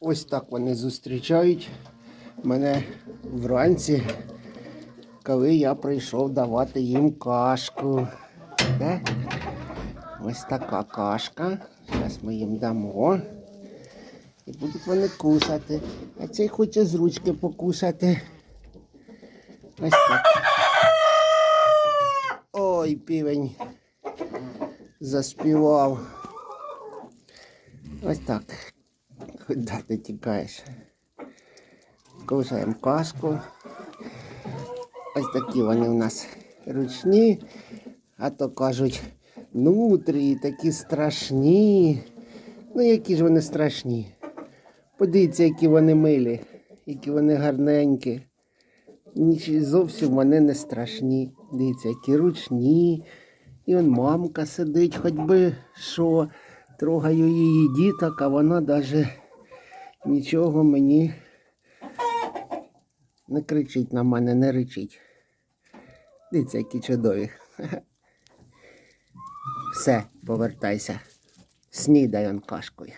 Ось так вони зустрічають мене вранці, коли я прийшов давати їм кашку. Де? Ось така кашка. Зараз ми їм дамо. І будуть вони кушати. А цей хоче з ручки покушати. Ось так. Ой, півень заспівав. Ось так. Куди ти тікаєш? Кушаємо кашку. Ось такі вони у нас ручні, а то кажуть, нутрі такі страшні. Ну, які ж вони страшні. Подивіться, які вони милі, які вони гарненькі. Ніч зовсім вони не страшні. Дивіться, які ручні. І он мамка сидить, хоч би що. Трогаю її діток, а вона навіть нічого мені не кричить на мене, не ричить. Дивіться, які чудові. Все, повертайся. Снідай он кашкою.